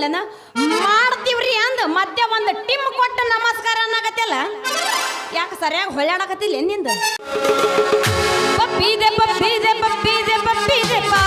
ಮಾಡ್ತೀವ್ರಿ ಅಂದ ಮತ್ತೆ ಒಂದು ಟಿಮ್ ಕೊಟ್ಟು ನಮಸ್ಕಾರ ಅನ್ನಾಗತ್ತಲ್ಲ ಯಾಕೆ ಸರಿಯಾಗಿ ಹೊಳ್ಯಾಡಕತ್ತಿಲ್ಲ ನಿಂದು? ಪಪ್ಪಿದೆ ಪಪ್ಪಿದೆ ಪಪ್ಪಿದೆ ಪಪ್ಪಿದೆ ಪಾ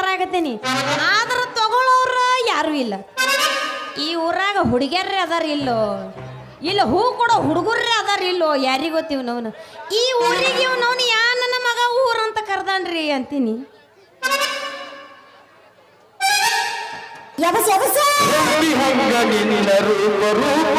ತರಾಗತ್ತೀನಿ ಆದ್ರೆ ತಗೊಳ್ಳೋರ ಯಾರು ಇಲ್ಲ. ಈ ಊರಾಗ ಹುಡುಗಿಯರ್ರೆ ಅದಾರ ಇಲ್ಲೋ? ಇಲ್ಲ ಹೂ ಕೊಡೋ ಹುಡುಗರ್ರೆ ಅದಾರ ಇಲ್ಲೋ? ಯಾರಿಗೆ ಗೊತ್ತಿವ್ ಈ ಊರಿಗೆ ಇವ್ ಯಾ ನನ್ನ ಮಗ ಊರಂತ ಕರ್ದಾನ್ರಿ ಅಂತೀನಿ. ಯಬಸ್ ಯಬಸ್ ರೂಪ ರೂಪ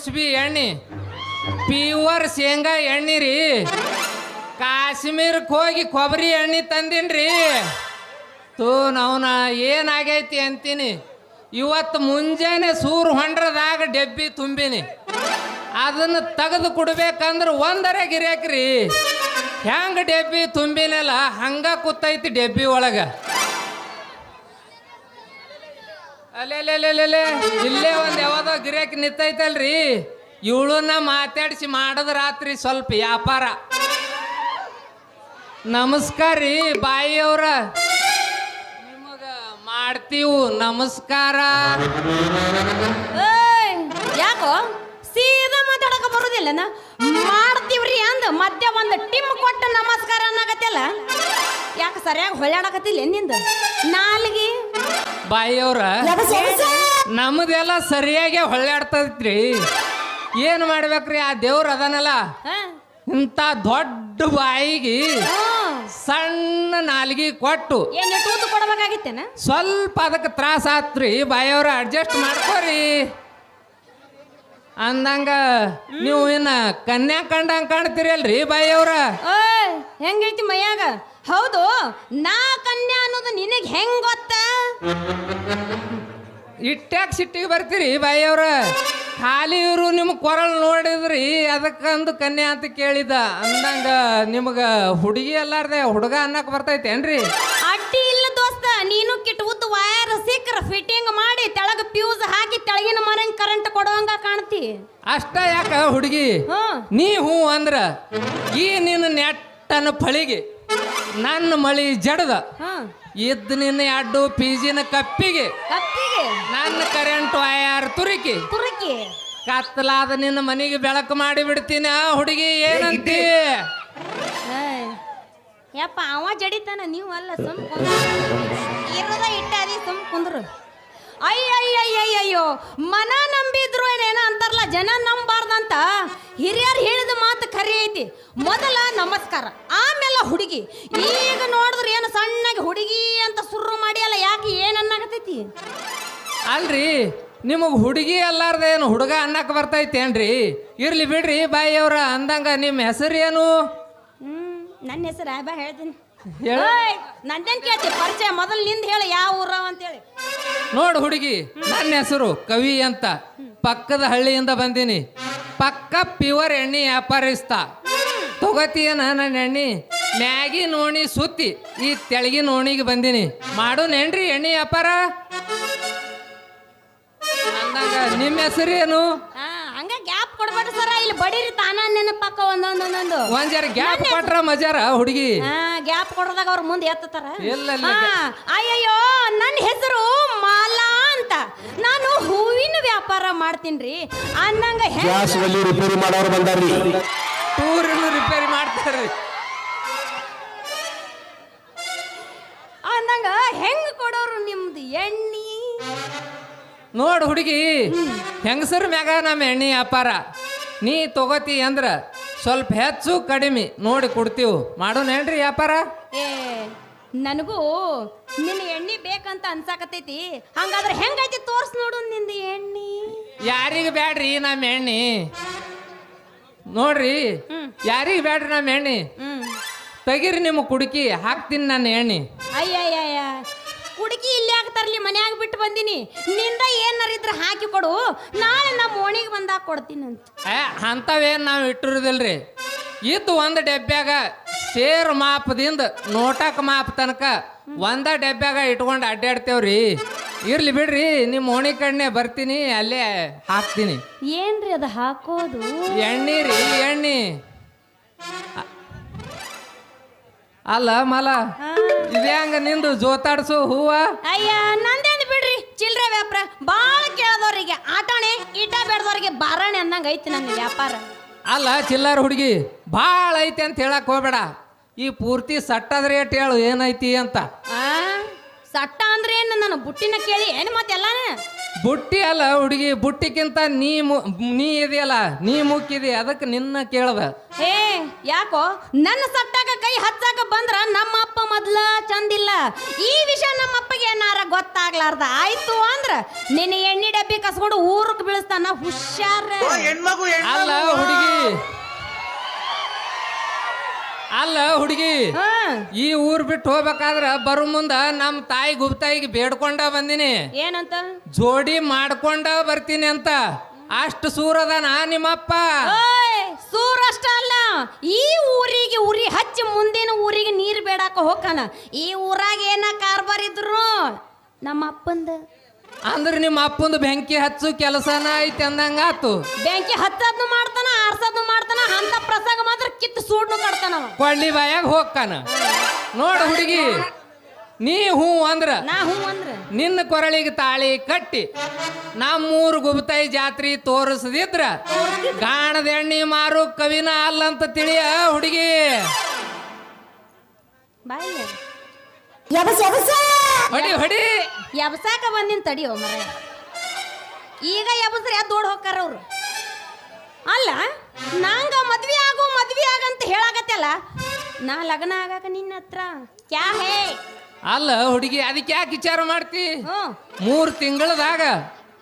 ಕುಸುಬಿ ಎಣ್ಣೆ. ಪ್ಯೂವರ್ ಶೇಂಗಾ ಎಣ್ಣೆ ರೀ. ಕಾಶ್ಮೀರಕ್ಕೆ ಹೋಗಿ ಕೊಬ್ಬರಿ ಎಣ್ಣೆ ತಂದಿನ್ರಿ. ತೂ ನವನ ಏನಾಗೈತಿ ಅಂತೀನಿ. ಇವತ್ತು ಮುಂಜಾನೆ ಸೂರು ಹೊಂಡ್ರದಾಗ ಡೆಬ್ಬಿ ತುಂಬಿನಿ. ಅದನ್ನು ತೆಗೆದು ಕೊಡ್ಬೇಕಂದ್ರೆ ಒಂದರೆ ಗಿರೇಕ್ರಿ. ಹೆಂಗೆ ಡೆಬ್ಬಿ ತುಂಬಿನಲ್ಲ, ಹಂಗೆ ಕೂತೈತಿ ಡೆಬ್ಬಿ ಒಳಗೆ. ಅಲ್ಲೆಲ್ಲೆಲ್ಲೆಲ್ಲೆ ಇಲ್ಲೇ ಒಂದು ಯಾವ್ದೋ ಗಿರಾಕಿ ನಿಂತೈತಲ್ರಿ. ಇವಳನ್ನ ಮಾತಾಡಿಸಿ ಮಾಡದ ರಾತ್ರಿ ಸ್ವಲ್ಪ ವ್ಯಾಪಾರ. ನಮಸ್ಕಾರ ರೀ ಬಾಯಿಯವ್ರ. ನಿಮಗ ಮಾಡ್ತೀವು ನಮಸ್ಕಾರ. ಯಾಕೋ? ಸೀದಾ ಮಾತಾಡಕ ಬರುದಿಲ್ಲನ? ಮಾಡ್ತೀವ್ರಿ ಅಂದ ಮಧ್ಯ ಒಂದು ಟಿಮ್ ಕೊಟ್ಟು ನಮಸ್ಕಾರ ಅನ್ನಕತ್ತಲ್ಲ? ಯಾಕೆ ಸರಿಯಾಗಿ ಹೊಳ್ಯಾಡಕತ್ತಿಲ್ಲ ನಿಂದು? ನಾಲ್ಗಿ ಬಾಯಿಯವ್ರ? ನಮ್ದೆಲ್ಲ ಸರಿಯಾಗಿ ಹೊಳ್ಳಾಡ್ತೈತ್ರಿ ಏನು ಮಾಡ್ಬೇಕ್ರಿ ಆ ದೇವ್ರ ಅದನಲ್ಲ? ಇಂತ ದೊಡ್ಡ ಬಾಯಿಗೆ ಸಣ್ಣ ನಾಲ್ಗಿ ಕೊಟ್ಟು ಕೊಡ್ಬೇಕಾಗಿತ್ತೇನ? ಸ್ವಲ್ಪ ಅದಕ್ಕೆ ತ್ರಾಸ ಆತ್ರಿ. ಬಾಯಿಯವ್ರ ಅಡ್ಜಸ್ಟ್ ಮಾಡ್ಕೋರಿ. ಅಂದಂಗ ನೀವು ಇನ್ನ ಕನ್ಯಾ ಕಂಡಂಗ್ ಕಾಣ್ತೀರಿ ಅಲ್ರಿ ಬಾಯವ್ರ ಓಯ್ ಹೆಂಗೈತಿ ಮೈಯಾಗ? ಹೌದು ನಾ ಕನ್ಯಾ ಅನ್ನೋದು ನಿನಗೆ ಹೆಂಗ್ ಗೊತ್ತ? ಇಟ್ಟ್ಯಾಕ್ ಸಿಟ್ಟಿಗೆ ಬರ್ತೀರಿ ಬಾಯವ್ರ ಖಾಲಿ ಇವರು ನಿಮ್ಮ ಕೊರಳ್ ನೋಡಿದ್ರಿ ಅದಕ್ಕಂದು ಕನ್ಯಾ ಅಂತ ಕೇಳಿದ. ಅಂದಂಗ ನಿಮ್ಗ ಹುಡುಗಿ ಅಲ್ಲಾರ್ದೆ ಹುಡುಗ ಅನ್ನಕ್ ಬರ್ತೈತೇನ್ರಿ? ಅಡ್ಡಿ ಇಲ್ಲ ದೋಸ್ತ ನೀನು ಕಿಟ್ ಉದ್ದ ವಯರ್ ಸಿಕ್ಕ್ರ ಫಿಟ್ಟಿಂಗ್ ಮಾಡಿ ತೆಳಗ ಫ್ಯೂಸ್ ಹಾಕಿ ತೆಳಗಿನ ಮರಂಗ್ ಕರೆಂಟ್ ಕೊಡುವಂಗ ಕಾಣ್ತಿ. ಅಷ್ಟ ಯಾಕ ಹುಡುಗಿ? ಹ್ಮ್ ನೀ ಹೂ ಅಂದ್ರ ಈ ನಿನ್ನ ನೆಟ್ಟನ ಫಳಿಗೆ ನನ್ನ ಮಳಿ ಜಡದ. ಇದ್ ಇದ್ದ ನಿನ್ನ ಅಡ್ಡು ಪೀಜಿನ ಕಪ್ಪಿಗೆ ಕಪ್ಪಿಗೆ. ನನ್ನ ಕರೆಂಟ್ ವಯರ್ ತುರುಕಿ. ತುರುಕಿ. ಕತ್ತಲಾದ ನಿನ್ನ ಮನೆಗೆ ಬೆಳಕು ಮಾಡಿ ಬಿಡ್ತೀನಿ ಆ ಹುಡುಗಿ ಏನಂತಿ? ಏಯ್, ಯಪ್ಪ ಅವ ಜಡಿತಾನ ನೀವು ಅಲ್ಲ ಸುಮ್ ಕುಂದ್ರ. ಇರೋದ ಇಟ್ಟಾದಿ ಸುಮ್ ಕುಂದ್ರು. ಅಯ್ಯಯ್ಯಯ್ಯಯ್ಯೋ ಮನ ನಂಬಿದ್ರು ಏನೇನ ಅಂತಾರಲ್ಲ ಜನ ನಂಬಾರ್ದಂತ ಹಿರಿಯರು ಹೇಳಿದ ಮಾತು ಖರಿ ಐತಿ. ಮೊದಲ ನಮಸ್ಕಾರ ಆಮೇಲೆ ಹುಡುಗಿ. ಈಗ ನೋಡಿದ್ರೆ ಏನು ಸಣ್ಣಗೆ ಹುಡುಗಿ ಅಂತ ಸುರ್ರು ಮಾಡಿ ಅಲ್ಲ ಯಾಕೆ ಏನನ್ನಾಗತೈತಿ ಅಲ್ರಿ ನಿಮಗೆ ಹುಡುಗಿ ಅಲ್ಲಾರ್ದ ಏನು ಹುಡುಗ ಅನ್ನಕ್ಕೆ ಬರ್ತೈತೇನ್ರಿ? ಇರ್ಲಿ ಬಿಡ್ರಿ ಬಾಯಿಯವ್ರ ಅಂದಂಗ ನಿಮ್ಮ ಹೆಸರು ಏನು ಹ್ಮ್ ನನ್ನ ಹೆಸರು ಆಯ್ಬಾ ಹೇಳ್ತೀನಿ. ಹೇಳು. ಕೇಳ್ತಿ? ಪರಿಚಯ ಮೊದಲು ನಿಂದ ಹೇಳಿ ಯಾವ ಊರ ಅಂತೇಳಿ. ನೋಡು ಹುಡುಗಿ ನನ್ನ ಹೆಸರು ಕವಿ ಅಂತ. ಪಕ್ಕದ ಹಳ್ಳಿಯಿಂದ ಬಂದೀನಿ. ಪಕ್ಕ ಪ್ಯೂರ್ ಎಣ್ಣೆ ವ್ಯಾಪಾರಿಸ್ತ ತಗೋತೀಯ ನನ್ನ ಎಣ್ಣೆ ಮ್ಯಾಗಿ ನೋಣಿ ಸುತ್ತಿ ಈ ತೆಳಗಿ ನೋಣಿಗೆ ಬಂದೀನಿ. ಮಾಡೋನೇನ್ರಿ ಎಣ್ಣೆ ವ್ಯಾಪಾರ. ಅಂದಾಗ ನಿಮ್ಮ ಹೆಸರು ಏನು ಹಾ ಹಂಗ ಗ್ಯಾಪ್ ಕೊಡ್ಬೇಡ್ರಿ ಸರ ಇಲ್ಲಿ ಬಡೀರಿ ತಾನ ನೆನಪಾಕ ಒಂದೊಂದೊಂದೊಂದು ಒಂದ್ ಜರ ಗ್ಯಾಪ್ ಕೊಟ್ರ ಮಜಾರ ಹುಡುಗಿ. ಹಾ ಗ್ಯಾಪ್ ಕೊಡದಾಗ ಅವ್ರ ಮುಂದೆ ಎತ್ತತಾರ. ಇಲ್ಲ, ಇಲ್ಲ. ಹಾ, ಅಯ್ಯಯ್ಯೋ ನನ್ನ ಹೆಸರು ಮಾಲಾ ಅಂತ. ನಾನು ಹೂವಿನ ವ್ಯಾಪಾರ ಮಾಡ್ತೀನ್ರಿ. ಅನ್ನಂಗ ಹೆಂಗ್ ಗ್ಯಾಸ್ ಒಲಿ ರಿಪೇರಿ ಮಾಡೋರು ಬಂದಾರ್ರಿ. ಟೂರನ್ನು ರಿಪೇರಿ ಮಾಡ್ತಾರೆ ಅನ್ನಂಗ ಹೆಂಗ್ ಕೊಡೋರು ನಿಮ್ದು ಎಣ್ಣಿ? ನೋಡು ಹುಡುಗಿ ಹೆಂಗಸರ ಮ್ಯಾಗ ನಮ್ಮ ಎಣ್ಣೆ ವ್ಯಾಪಾರ? ನೀ ತಗೋತಿ ಅಂದ್ರ ಸ್ವಲ್ಪ ಹೆಚ್ಚು ಕಡಿಮೆ ನೋಡಿ ಕೊಡ್ತೀವಿ. ಮಾಡೋನೇನ್ರಿ ವ್ಯಾಪಾರ? ಏ ನನಗೂ ನಿನ್ನ ಎಣ್ಣೆ ಬೇಕಂತ ಅನ್ಸಾಕತೈತಿ ಹಂಗಾದ್ರೆ ಹೆಂಗೈತಿ ತೋರ್ಸ್ ನೋಡು ನಿಂದ ಎಣ್ಣೆ. ಯಾರಿಗೆ ಬ್ಯಾಡ್ರಿ ನಮ್ಮ ಎಣ್ಣೆ? ನೋಡ್ರಿ ಯಾರಿಗೆ ಬ್ಯಾಡ್ರಿ ನಮ್ಮ ಎಣ್ಣೆ? ತಗಿರಿ ನಿಮ್ಮ ಕುಡುಕಿ ಹಾಕ್ತೀನಿ ನನ್ನ ಎಣ್ಣೆ. ಅಯ್ಯಯ್ಯಯ್ಯ. ಹುಡುಗಿ ಇಲ್ಲಿ ಆಗ್ತಾರಲಿ ಮನೆಯಾಗ ಬಿಟ್ಟು ಬಂದಿನಿ. ನಿಂದ ಏನಾರಿದ್ರೆ ಹಾಕಿ ಕೊಡು. ನಾಳೆ ನಮ್ಮ ಓಣಿಗೆ ಬಂದಾಗ ಕೊಡ್ತೀನಿ ಅಂತ. ಏ ಅಂಥವೇನು ನಾವು ಇಟ್ಟಿರೋದಿಲ್ರಿ? ಇದ್ದು ಒಂದು ಡಬ್ಬ್ಯಾಗ ಸೇರ್ ಮಾಪದಿಂದ ನೋಟಕ್ ಮಾಪ್ ತನಕ ಒಂದ ಡಬ್ಬ್ಯಾಗ ಇಟ್ಕೊಂಡು ಅಡ್ಡಾಡ್ತೇವ್ರಿ ಇರ್ಲಿ ಬಿಡ್ರಿ ನಿಮ್ಮ ಓಣಿ ಕಣ್ಣೆ ಬರ್ತೀನಿ ಅಲ್ಲೇ ಹಾಕ್ತೀನಿ. ಏನ್ರಿ ಅದು ಹಾಕೋದು? ಎಣ್ಣೆ ರೀ ಎಣ್ಣೆ. ಅಲ್ಲ ಮಲ ಇದೇ ಹಂಗ ನಿಂದು ಜೋತಾಡ್ಸು ಹೂವ? ಅಯ್ಯ ನಂದೇನು ಬಿಡ್ರಿ? ಚಿಲ್ರೆ ವ್ಯಾಪಾರ. ಬಾಳ ಕೇಳದವ್ರಿಗೆ ಆಟಾಣೆ ಈಟ ಬೇಡದವ್ರಿಗೆ ಬಾರಾಣೆ ಅನ್ನಂಗ ಐತಿ ನನ್ನ ವ್ಯಾಪಾರ. ಅಲ್ಲ ಚಿಲ್ಲರ್ ಹುಡುಗಿ ಭಾಳ ಐತಿ ಅಂತ ಹೇಳಕ್ ಹೋಗ್ಬೇಡ. ಈ ಪೂರ್ತಿ ಸಟ್ಟದ ರೇಟ್ ಹೇಳು ಏನೈತಿ ಅಂತ. ಆ? ಸಟ್ಟ ಅಂದ್ರೆ ಏನು? ನನ್ನ ಬುಟ್ಟಿನ ಕೇಳಿ ಏನು ಮತ್ತೆಲ್ಲಾನ ಬುಟ್ಟಿ ಅಲ್ಲ ಹುಡುಗಿ ಬುಟ್ಟಿಕ್ಕಿಂತ ನೀ ಮು- ನೀ ಇದೆಯಲ್ಲ ನೀ ಮುಕ್ಕಿದಿ ಅದಕ್ಕೆ ನಿನ್ನ ಕೇಳ್ದ. ಏ ಯಾಕೋ? ನನ್ನ ಸಟ್ಟಾಗ ಕೈ ಹಚ್ಚಾಕ ಬಂದ್ರ ನಮ್ಮ ಅಪ್ಪ ಮೊದ್ಲ ಚಂದಿಲ್ಲ. ಈ ವಿಷಯ ನಮ್ಮ ಅಪ್ಪಗೆ ಏನಾರ ಗೊತ್ತಾಗ್ಲಾರ್ದ? ಆಯ್ತು ಅಂದ್ರ ನಿನ್ನ ಎಣ್ಣೆ ಡಬ್ಬಿ ಕಸ್ಕೊಂಡು ಊರಕ್ಕೆ ಬೀಳಿಸ್ತಾನ ಹುಷಾರ. ಅಲ್ಲ ಹುಡುಗಿ ಅಲ್ಲ ಹುಡುಗಿ ಈ ಊರ್ ಬಿಟ್ಟು ಹೋಗ್ಬೇಕಾದ್ರ ಬರು ಮುಂದ ನಮ್ಮ ತಾಯಿ ಗುಪ್ತಾಯಿಗೆ ಬೇಡ್ಕೊಂಡ ಬಂದಿನಿ. ಏನಂತ? ಜೋಡಿ ಮಾಡ್ಕೊಂಡ ಬರ್ತೀನಿ ಅಂತ. ಅಷ್ಟು ಸೂರದನ ನಿಮ್ಮಪ್ಪ. ಓಯ್ ಸೂರಷ್ಟ ಅಲ್ಲ. ಈ ಊರಿಗೆ ಉರಿ ಹಚ್ಚಿ ಮುಂದಿನ ಊರಿಗೆ ನೀರ್ ಬೇಡಾಕ ಹೋಗನ ಈ ಊರಾಗ ಏನ ಕಾರ್ಬಾರ್ ಇದ್ರು ನಮ್ಮ ಅಪ್ಪಂದ. ಅಂದ್ರೆ ನಿಮ್ಮ ಅಪ್ಪಂದು ಬೆಂಕಿ ಹಚ್ಚು ಕೆಲಸನ ಐತಿ ಅಂದಂಗಾತು. ಬೆಂಕಿ ಹಚ್ಚದ್ನು ಮಾಡ್ತಾನ ಆರ್ಸದ್ನು ಮಾಡ್ತಾನ ಅಂತ ಮಾತ್ರ ಕಿತ್ತು ಸೂಡ್ನು ಕಟ್ತಾನ ಪಳ್ಳಿ ಕೊಳ್ಳಿ ಬಾಯಾಗ ಹೋಗ್ತಾನ. ನೋಡ ಹುಡುಗಿ ನೀ ಹೂ ಅಂದ್ರ ನಾ ಹ್ಞೂ ಅಂದ್ರ. ನಿನ್ನ ಕೊರಳಿಗೆ ತಾಳಿ ಕಟ್ಟಿ ನಮ್ಮೂರು ಗುಬ್ತಾಯಿ ಜಾತ್ರೆ ತೋರಿಸದಿದ್ರ ಗಾಣದ ಎಣ್ಣೆ ಮಾರು ಕವಿನ ಅಲ್ಲ ಅಂತ ತಿಳಿಯ ಹುಡುಗಿ. ಬಾಯಿ ಹೊಡಿ ಹೊಡಿ. ಎಬ್ಸಾಕ ಬಂದಿನ ತಡಿಯೋ ಮರ ಈಗ ಎಬ್ಸ್ರಿ ಎದ್ದು ಓಡ್ ಹೋಗ್ತಾರ ಅವ್ರು. ಅಲ್ಲ? ನಂಗ ಮದ್ವಿ ಆಗು ಮದ್ವಿ ಆಗಂತ ಹೇಳಾಗತ್ತಲ್ಲ? ನಾ ಲಗ್ನ ಆಗಾಕ ನಿನ್ನ ಹತ್ರ. ಕ್ಯಾ ಹೇ? ಅಲ್ಲ ಹುಡುಗಿ ಅದಕ್ಕೆ ಯಾಕೆ ವಿಚಾರ ಮಾಡ್ತಿ? ಹ್ಞೂ. ಮೂರು ತಿಂಗಳದಾಗ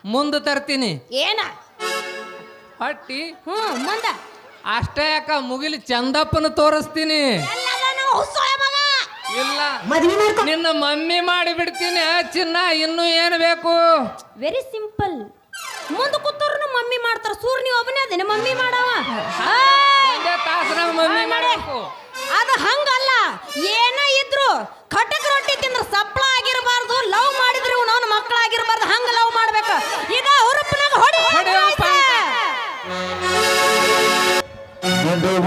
ಮುಂದೆ ತರ್ತೀನಿ. ಏನ? ಹಟ್ಟಿ? ಹ್ಮ್ ಮುಂದ. ಅಷ್ಟೇ ಯಾಕ ಮುಗಿಲಿ ಚಂದಪ್ಪನ ತೋರಿಸ್ತೀನಿ. ಎಲ್ಲದ ನಾವು ಹುಸ್ಸೋಯ ಮಗ. ಇಲ್ಲ. ನಿನ್ನ ಮಮ್ಮಿ ಮಾಡಿ ಬಿಡ್ತೀನಿ ಚಿನ್ನ ಇನ್ನು ಏನು ಬೇಕು? ವೆರಿ ಸಿಂಪಲ್ ಮುಂದ ಕೂತವ್ರು ಮಮ್ಮಿ ಮಾಡ್ತಾರ. ಸೂರ್ ನೀವು ಒಬ್ಬನೇ ಅದೇನೆ ಮಮ್ಮಿ ಮಾಡವ. ಅದು ಹಂಗಲ್ಲ. ಏನ ಇದ್ರು ಖಟಕ್ ರೊಟ್ಟಿ ತಿಂದ್ರ ಸಪ್ಳ ಆಗಿರಬಾರ್ದು ಲವ್ ಮಾಡಿದ್ರೆ ಅವನ ಮಕ್ಕಳಾಗಿರ್ಬಾರ್ದು ಹಂಗ ಲವ್ ಮಾಡ್ಬೇಕು. ಈಗ ಹುರುಪ್ನಾಗ ಹೊಡಿ ಹೊಡಿ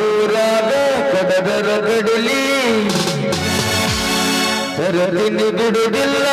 ಊರಾಗ ಕಡದರ ಗಡಲಿ ಸರದಿನಿ ಬಿಡುದಿಲ್ಲ.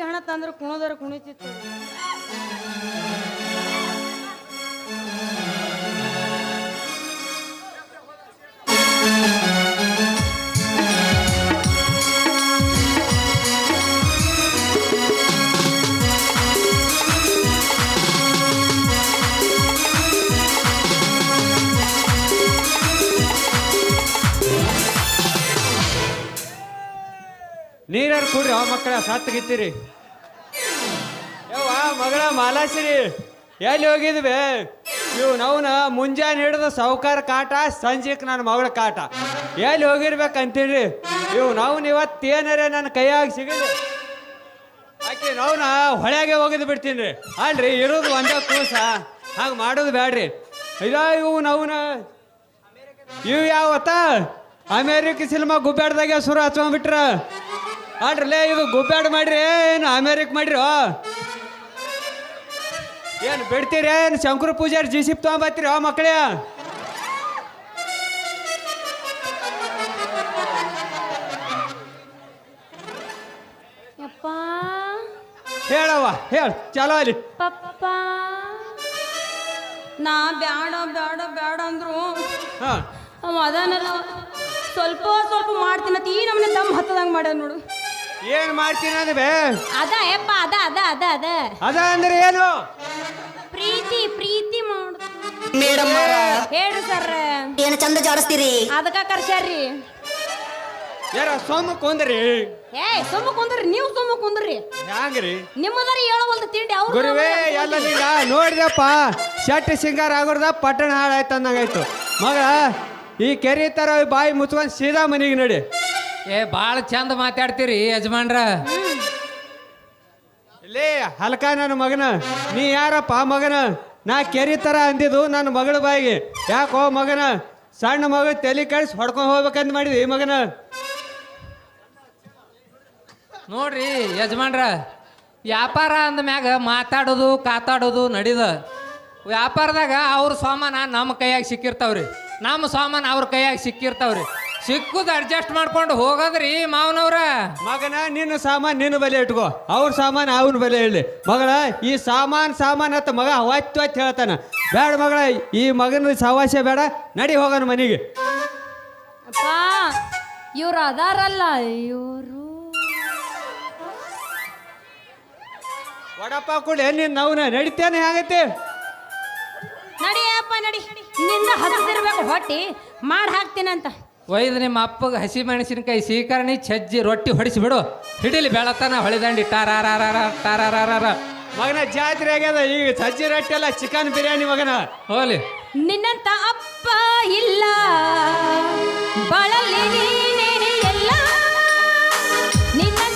ಹಣ ತಂದ್ರೆ ಕುಣೋದಾರ ಕುಣಿತಿತ್ತು. ನೀರಾರು ಕೂಡ್ರಿ ಅವ ಮಕ್ಕಳ ಸತ್ತಗಿತ್ತೀರಿ ಮಗಳ ಮಾಲಾಸಿರಿ ಎಲ್ಲಿ ಹೋಗಿದ್ವಿ? ಇವ್ ನವನ ಮುಂಜಾನೆ ಹಿಡಿದು ಸಾವುಕಾರ ಕಾಟ, ಸಂಜೆಕ್ ನನ್ನ ಮಗಳ ಕಾಟ. ಎಲ್ಲಿ ಹೋಗಿರ್ಬೇಕಂತೀರಿ? ಇವ್ ನವನ್ ಇವತ್ತು ಏನಾರೇ ನನ್ನ ಕೈಯಾಗ ಸಿಗಲಿ ಆಕೆ ನವನ ಹೊಳೆಗೆ ಹೋಗಿದ್ ಬಿಡ್ತೀನಿ ರೀ ಅಲ್ರಿ, ಇರೋದು ಒಂದೇ ಕೂಸ. ಹಾಗೆ ಮಾಡೋದು ಬೇಡ್ರಿ ಇಲ್ಲ ಇವು ನವನ ಇವು ಯಾವತ್ತ? ಅಮೇರಿಕ ಸಿನಿಮಾ ಗುಬ್ಬ್ಯಾಡ್ದಾಗೆ ಸುರ ಹಚ್ಕೊಂಡ್ಬಿಟ್ರ. ಅಲ್ರಲ್ಲೇ ಇದು ಗುಬ್ಬ್ಯಾಡ್ ಮಾಡ್ರಿ ಏನು ಅಮೇರಿಕ ಮಾಡ್ರಿ? ಏನು ಬಿಡ್ತೀರಿ ಏನು ಶಂಕರ ಪೂಜಾರಿ ಜಿ ಸಿಪ್ ತೊಗೊಂಬತ್ತೀರಿ ಆ ಮಕ್ಕಳೇ ಹೇಳವ್ವ ಹೇಳ ಚಲೋ ಅಲ್ಲಿ. ಪಪ್ಪ. ನಾ ಬ್ಯಾಡ ಬ್ಯಾಡ ಬ್ಯಾಡ ಅಂದ್ರು. ಹಾಂ. ಅವ ಅದಾನಲ್ಲ ಸ್ವಲ್ಪ ಸ್ವಲ್ಪ ಮಾಡ್ತೀನಂತ ಈ ನಮ್ಮನೆ ದಮ್ ಹತ್ತದಂಗೆ ಮಾಡ್ಯಾನ ನೋಡು. ಏನು ಮಾಡ್ತೀನಿ ಅಂದ್ರೆ ಅದ ಯಪ್ಪ ಅದ ಅದ ಅದ ಅದ. ಅದ ಅಂದ್ರೆ ಏನು? ಪ್ರೀತಿ ಪ್ರೀತಿ ಮಾಡು. ಮೇಡಮ್ ಹೇಳ್ರಿ ಸರ್ ಏನು ಚಂದ ಜಾಡಿಸ್ತೀರಿ? ಅದಕ್ಕ ಕರ್ಸ್ಯಾರ್ರಿ. ಯಾರ ಸೋಮ ಕುಂದ್ರಿ. ಏ ಸುಮ್ಮ ಕುಂದ್ರಿ ನೀವು ಸುಮ್ಮ ಕುಂದ್ರಿ. ಹ್ಯಾಂಗ್ರಿ? ನಿಮ್ಮದಾರಿ ಹೇಳವಲ್ದು ತಿಂಡಿ ಅವ್ರು ಗುರುವೇ ಎಲ್ಲ ನೀಗ ನೋಡಿದಪ್ಪ ಶೆಟ್ಟ ಸಿಂಗಾರ ಆಗೋರ್ದ ಪಟ್ಟಣ ಹಾಳಾಯ್ತು ಅಂದಂಗಾಯ್ತು. ಮಗ ಈ ಕೆರೆ ತರ ಬಾಯಿ ಮುಚ್ಕೊಂಡು ಸೀದಾ ಮನೆಗೆ ನಡಿ. ಏ ಭಾಳ ಚಂದ ಮಾತಾಡ್ತೀರಿ ಯಜಮಾನ್ರ. ಲೇ ಹಲ್ಕ ನನ್ನ ಮಗನ. ನೀ ಯಾರಪ್ಪ ಮಗನ? ನಾ ಕೆರಿ ತರ ಅಂದಿದ್ದು ನನ್ನ ಮಗಳ ಬಾಯಿಗೆ. ಯಾಕೋ ಮಗನ? ಸಣ್ಣ ಮಗ ತಲೆ ಕಳಿಸಿ ಹೊಡ್ಕೊಂಡು ಹೋಗ್ಬೇಕಂತ ಮಾಡಿದ್ವಿ ಈ ಮಗನ. ನೋಡ್ರಿ ಯಜಮಾನ್ರ ವ್ಯಾಪಾರ ಅಂದ ಮ್ಯಾಗ ಮಾತಾಡೋದು ಕಾತಾಡೋದು ನಡೀದ. ವ್ಯಾಪಾರದಾಗ ಅವ್ರ ಸಾಮಾನ ನಮ್ಮ ಕೈಯಾಗ ಸಿಕ್ಕಿರ್ತಾವ್ರಿ. ನಮ್ಮ ಸಾಮಾನು ಅವ್ರ ಕೈಯಾಗ ಸಿಕ್ಕಿರ್ತಾವ್ರಿ. ಸಿಕ್ಕುದು ಅಡ್ಜಸ್ಟ್ ಮಾಡ್ಕೊಂಡು ಹೋಗದ್ರಿ ಮಾವನವ್ರ. ಮಗನ ನಿನ್ನ ಸಾಮಾನು ನಿನ್ನ ಬೆಲೆ ಇಟ್ಕೋ. ಅವ್ರ ಸಾಮಾನು ಅವನ ಬೆಲೆ ಹೇಳಿ ಮಗಳ ಈ ಸಾಮಾನು ಸಾಮಾನು ಅಂತ ಮಗ ಅವತ್ತು ಹೊತ್ತು ಹೇಳ್ತಾನ. ಬೇಡ ಮಗಳ ಈ ಮಗನ ಸವಾಸ್ಯ ಬೇಡ. ನಡಿ ಹೋಗನ ಮನೆಗೆ. ಅಪ್ಪ ಇವ್ರು ಅದಾರಲ್ಲ ಇವರು. ವಡಪ್ಪ ಕೂಡ ನಿನ್ನ ಅವನ ನಡಿತೇನೆ ಆಗತ್ತೆ ನಡಿಯಪ್ಪ ನಡಿ. ನಿನ್ನ ಹಸಿರ್ಬೇಕು ಹೊಟ್ಟಿ ಮಾಡಿ ಹಾಕ್ತೀನಂತ. ಒಯ್ದು ನಿಮ್ಮ ಅಪ್ಪಗೆ ಹಸಿ ಮೆಣಸಿನಕಾಯಿ ಸೀಕರಣಿ ಚಜ್ಜಿ ರೊಟ್ಟಿ ಹೊಡಿಸಿ ಬಿಡು ಹಿಡಿಲಿ ಬೆಳತನ ಹೊಳಿದಂಡಿ. ಟಾರಾರಾರ ಟಾರಾರಾರ ಮಗನ ಜಾತ್ರೆ ಆಗ್ಯದ ಈಗ ಸಜ್ಜಿ ರೊಟ್ಟಿ ಎಲ್ಲ ಚಿಕನ್ ಬಿರಿಯಾನಿ ಮಗನ. ಹೋಲಿ ನಿನ್ನಂತ ಅಪ್ಪ ಇಲ್ಲ. ಬಳಲಿ ನೀನೇ ಎಲ್ಲ. ನಿನ್ನಂತ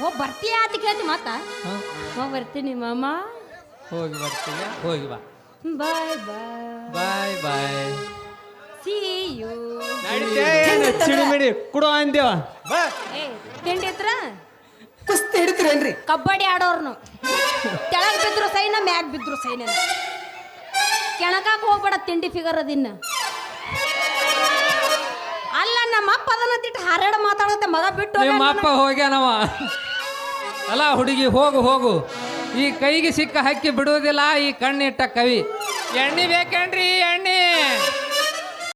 ಹೋಗ್ ಬರ್ತೀಯ ಅಂತ ಕೇಳ್ತಿ ಮತ್ತ? ಹೋಗಿ ಹೋಗ್ ಬರ್ತೀನಿ ಮಾಮ. ಹೋಗಿ ಬರ್ತೀಯ? ಹೋಗಿ ಬಾ. ಬಾಯ್ ಬಾಯ್ ಬಾಯ್. ಬಾಯ್ ಸಿ ಯು ಚಿಡಿಮಿಡಿ ಕುಡೋ ಅಂದೇವ ಬಾ. ಏ ತಿಂಡಿ ಇದ್ರ ಕುಸ್ತಿ ಹಿಡಿತೀರೇನ್ರಿ ಕಬಡ್ಡಿ ಆಡೋರ್ನು. ಕೆಳಗ್ ಬಿದ್ರು ಸೈನ ಮ್ಯಾಗ್ ಬಿದ್ರು ಸೈನ ಕೆಣಕಾಕ್ ಹೋಗ್ಬೇಡ ತಿಂಡಿ ಫಿಗರ್ ಅದಿನ್ನ ನಮ್ಮ ಅಪ್ಪ ಅದನ್ನ ತಿಟ್ಟು ಹಾರಾಡ ಮಾತಾಡುತ್ತೆ ಮಗ ಬಿಟ್ಟು ನಿಮ್ಮ ಅಪ್ಪ ಹೋಗ್ಯಾನವ. ಅಲ್ಲ ಹುಡುಗಿ ಹೋಗು ಹೋಗು. ಈ ಕೈಗೆ ಸಿಕ್ಕ ಹಕ್ಕಿ ಬಿಡುವುದಿಲ್ಲ ಈ ಕಣ್ಣಿಟ್ಟ ಕವಿ. ಎಣ್ಣೆ ಬೇಕೇನ್ರಿ ಎಣ್ಣೆ?